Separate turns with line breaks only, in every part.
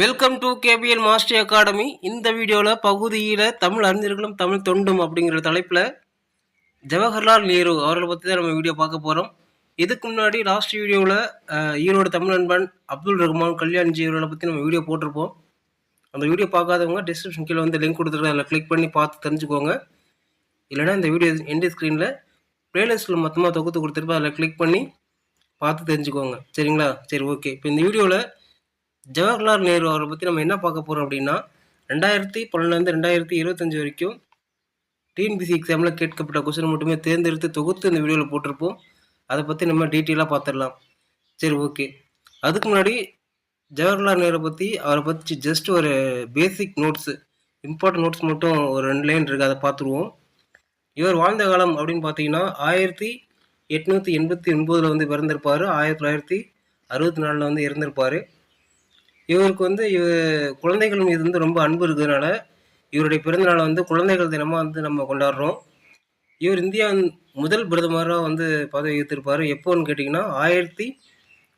Welcome to KPL master academy இந்த வீடியோவில் பகுதியில் தமிழ் அறிஞர்களும் தமிழ் தொண்டும் அப்படிங்கிற தலைப்பில் ஜவஹர்லால் நேரு அவர்களை பற்றி தான் நம்ம வீடியோ பார்க்க போகிறோம் இதுக்கு முன்னாடி லாஸ்ட் வீடியோவில் ஈரோடு தமிழ் நண்பன் அப்துல் ரஹ்மான் கல்யாண்ஜி அவர்களை பற்றி நம்ம வீடியோ போட்டிருப்போம். அந்த வீடியோ பார்க்காதவங்க டிஸ்கிரிப்ஷன் கீழே வந்து லிங்க் கொடுத்துருக்கேன். அதில் கிளிக் பண்ணி பார்த்து தெரிஞ்சுக்கோங்க. இல்லைனா இந்த வீடியோ எண்டு ஸ்க்ரீனில் ப்ளேலிஸ்ட்டில் மொத்தமாக தொகுத்து கொடுத்துருப்போம் அதில் கிளிக் பண்ணி பார்த்து தெரிஞ்சுக்கோங்க. சரிங்களா? சரி ஓகே இப்போ இந்த வீடியோவில் ஜவஹர்லால் நேரு அவரை பற்றி நம்ம என்ன பார்க்க போகிறோம் அப்படின்னா ரெண்டாயிரத்தி பன்னெண்டுலேருந்து ரெண்டாயிரத்தி இருபத்தஞ்சி வரைக்கும் டிஎன்பிசி எக்ஸாமில் கேட்கப்பட்ட கொஸ்டின் மட்டுமே தேர்ந்தெடுத்து தொகுத்து இந்த வீடியோவில் போட்டிருப்போம். அதை பற்றி நம்ம டீட்டெயிலாக பார்த்துடலாம். சரி ஓகே அதுக்கு முன்னாடி ஜவஹர்லால் நேரு பற்றி அவரை பற்றி ஜஸ்ட் ஒரு பேசிக் நோட்ஸு இம்பார்ட்டன்ட் நோட்ஸ் மட்டும் ஒரு ரெண்டு லைன் இருக்குது அதை பார்த்துருவோம். இவர் வாழ்ந்த காலம் அப்படின்னு பார்த்தீங்கன்னா ஆயிரத்தி எட்நூற்றி எண்பத்தி ஒன்பதில் வந்து பிறந்திருப்பார். ஆயிரத்தி தொள்ளாயிரத்தி அறுபத்தி நாலில் வந்து இறந்திருப்பார். இவருக்கு வந்து இவ குழந்தைகள் மீது வந்து ரொம்ப அன்பு இருக்கிறதுனால இவருடைய பிறந்தநாளை வந்து குழந்தைகள் தினமாக வந்து நம்ம கொண்டாடுறோம். இவர் இந்தியாவின் முதல் பிரதமராக வந்து பதவி வகித்திருப்பார் எப்போன்னு கேட்டிங்கன்னா ஆயிரத்தி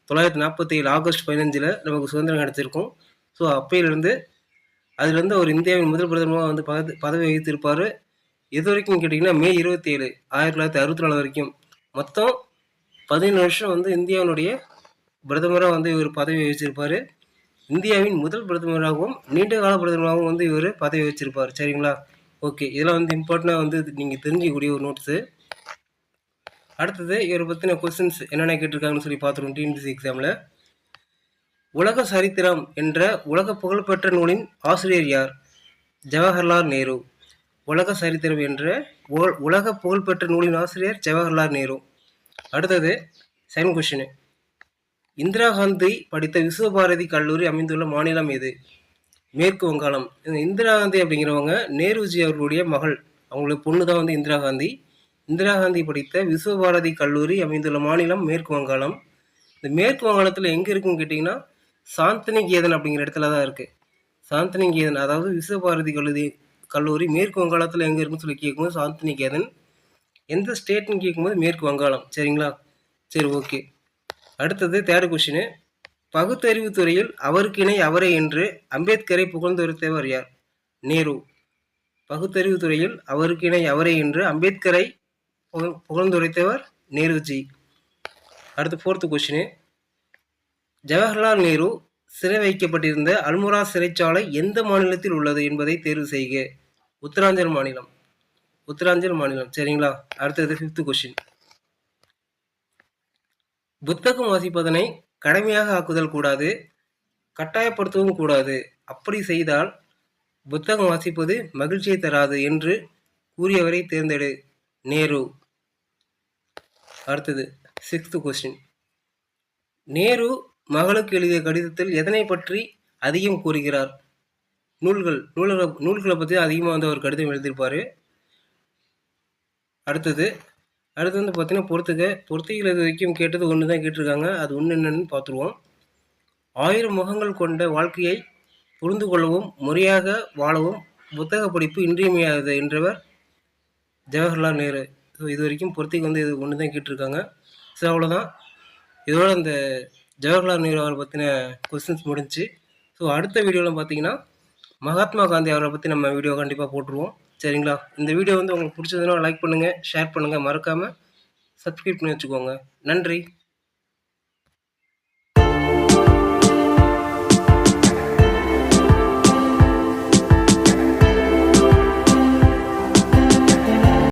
தொள்ளாயிரத்தி நாற்பத்தி ஏழு ஆகஸ்ட் பதினஞ்சில் நமக்கு சுதந்திரம் கிடச்சிருக்கும். ஸோ அப்பையிலேருந்து அதுலேருந்து அவர் இந்தியாவின் முதல் பிரதமராக வந்து பதவி பதவி வகித்திருப்பார் இது வரைக்கும் கேட்டிங்கன்னா மே இருபத்தி ஏழு ஆயிரத்தி தொள்ளாயிரத்தி அறுபத்தி நாலு வரைக்கும். மொத்தம் பதினேழு வருஷம் வந்து இந்தியாவினுடைய பிரதமராக வந்து இவர் பதவி வகிச்சிருப்பார். இந்தியாவின் முதல் பிரதமராகவும் நீண்ட கால பிரதமராகவும் வந்து இவர் பதவி வச்சிருப்பார். சரிங்களா? ஓகே. இதெல்லாம் வந்து இம்பார்ட்டண்டாக வந்து நீங்கள் தெரிஞ்சிக்கக்கூடிய ஒரு நோட்ஸு அடுத்தது இவரை பற்றின கொஸ்டின்ஸ் என்னென்ன கேட்டிருக்காங்கன்னு சொல்லி பார்த்துருவோம் டிஎன்பிசி எக்ஸாமில் உலக சரித்திரம் என்ற உலக புகழ்பெற்ற நூலின் ஆசிரியர் யார்? ஜவஹர்லால் நேரு. உலக சரித்திரம் என்ற உலக புகழ்பெற்ற நூலின் ஆசிரியர் ஜவஹர்லால் நேரு. அடுத்தது செகண்ட் கொஷின் இந்திரா காந்தி படித்த விஸ்வபாரதி கல்லூரி அமைந்துள்ள மாநிலம் எது? மேற்கு வங்காளம். இந்திரா காந்தி அப்படிங்கிறவங்க நேருஜி அவர்களுடைய மகள். அவங்களுக்கு பொண்ணு தான் வந்து இந்திரா காந்தி. இந்திரா காந்தி படித்த விஸ்வபாரதி கல்லூரி அமைந்துள்ள மாநிலம் மேற்கு வங்காளம். இந்த மேற்கு வங்காளத்தில் எங்கே இருக்குன்னு கேட்டிங்கன்னா சாந்தினிகேதன் அப்படிங்கிற இடத்துல தான் இருக்குது சாந்தினிகேதன் அதாவது விஸ்வபாரதி கல்லூரி கல்லூரி மேற்கு வங்காளத்தில் எங்கே இருக்குன்னு சொல்லி கேட்கும்போது சாந்தினிகேதன் எந்த ஸ்டேட்னு கேட்கும்போது மேற்கு வங்காளம். சரிங்களா? சரி ஓகே. அடுத்தது தேர்ட் கொஷினு பகுத்தறிவு துறையில் அவருக்கு இணை அவரே என்று அம்பேத்கரை புகழ்ந்துரைத்தவர் யார்? நேரு. பகுத்தறிவு துறையில் அவருக்கு இணை அவரே என்று அம்பேத்கரை புகழ்ந்துரைத்தவர் நேருஜி. அடுத்து ஃபோர்த்து கொஷினு ஜவஹர்லால் நேரு சிறை வைக்கப்பட்டிருந்த அல்முரா சிறைச்சாலை எந்த மாநிலத்தில் உள்ளது என்பதை தேர்வு செய்க. உத்தராஞ்சல் மாநிலம். உத்தராஞ்சல் மாநிலம். சரிங்களா? அடுத்தது ஃபிஃப்த் கொஷின் புத்தகம் வாசிப்பதனை கடமையாக ஆக்குதல் கூடாது கட்டாயப்படுத்தவும் கூடாது. அப்படி செய்தால் புத்தகம் வாசிப்பது மகிழ்ச்சியை தராது என்று கூறியவரை தேர்ந்தெடு. நேரு. அடுத்தது சிக்ஸ்த் கொஸ்டின் நேரு மகளுக்கு எழுதிய கடிதத்தில் எதனை பற்றி அதிகம் கூறுகிறார்? நூல்கள் நூல்களை நூல்களை பற்றி அதிகமாக வந்து அவர் கடிதம் எழுதியிருப்பார். அடுத்தது அடுத்து வந்து பார்த்தீங்கன்னா பொறுத்துக்க பொறுத்துகள் இது வரைக்கும் கேட்டது ஒன்று தான் கேட்டிருக்காங்க. அது ஒன்று என்னென்னு பார்த்துருவோம். ஆயிரம் முகங்கள் கொண்ட வாழ்க்கையை புரிந்து கொள்ளவும் முறையாக வாழவும் புத்தக படிப்பு இன்றியமையாதது என்றவர் ஜவஹர்லால் நேரு. ஸோ இது வரைக்கும் பொறுத்திக்கு வந்து இது ஒன்று தான் கேட்டிருக்காங்க. ஸோ அவ்வளோதான் இதோட அந்த ஜவஹர்லால் நேரு அவரை பற்றின கொஸ்டின்ஸ் முடிஞ்சு ஸோ அடுத்த வீடியோவில் பார்த்தீங்கன்னா மகாத்மா காந்தி அவரை பற்றி நம்ம வீடியோ கண்டிப்பாக போட்டுருவோம். சரிங்களா? இந்த வீடியோ வந்து உங்களுக்கு பிடிச்சதுன்னா லைக் பண்ணுங்கள் ஷேர் பண்ணுங்கள் மறக்காமல் சப்ஸ்கிரைப் பண்ணி வச்சுக்கோங்க. நன்றி.